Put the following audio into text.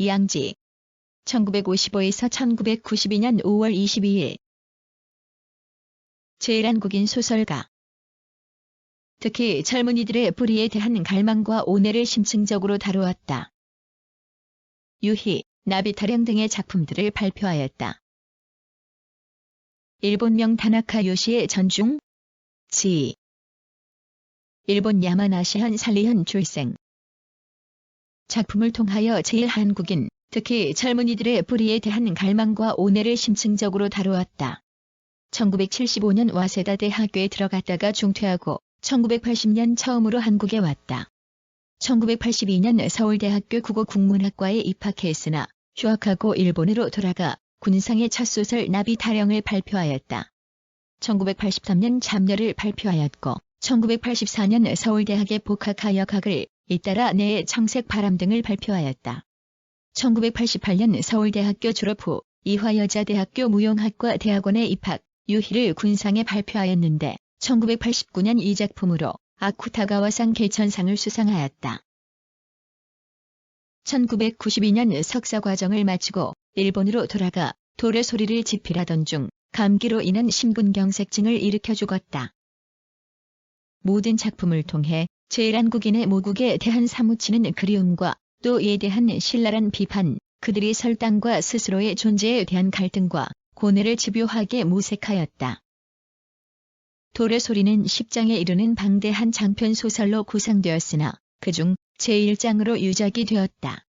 이양지. 1955에서 1992년 5월 22일. 제일한국인 소설가. 특히 젊은이들의 불의에 대한 갈망과 오해를 심층적으로 다루었다. 유희, 나비타령 등의 작품들을 발표하였다. 일본명 다나카 요시의 전중, 지, 일본 야마나시현 살리현 출생 작품을 통하여 제일한국인, 특히 젊은이들의 불의에 대한 갈망과 오해를 심층적으로 다루었다. 1975년 와세다 대학교에 들어갔다가 중퇴하고 1980년 처음으로 한국에 왔다. 1982년 서울대학교 국어국문학과에 입학했으나 휴학하고 일본으로 돌아가 군상의 첫 소설 나비 타령을 발표하였다. 1983년 잡녀를 발표하였고 1984년 서울대학에 복학하여 각을 잇따라 내의 청색 바람 등을 발표하였다. 1988년 서울대학교 졸업 후 이화여자대학교 무용학과 대학원에 입학, 유희를 군상에 발표하였는데 1989년 이 작품으로 아쿠타가와상 개천상을 수상하였다. 1992년 석사 과정을 마치고 일본으로 돌아가 도래 소리를 집필하던 중 감기로 인한 심근경색증을 일으켜 죽었다. 모든 작품을 통해 제일한국인의 모국에 대한 사무치는 그리움과 또 이에 대한 신랄한 비판, 그들이 설당과 스스로의 존재에 대한 갈등과 고뇌를 집요하게 모색하였다. 도래 소리는 10장에 이르는 방대한 장편 소설로 구성되었으나 그중 제1장으로 유작이 되었다.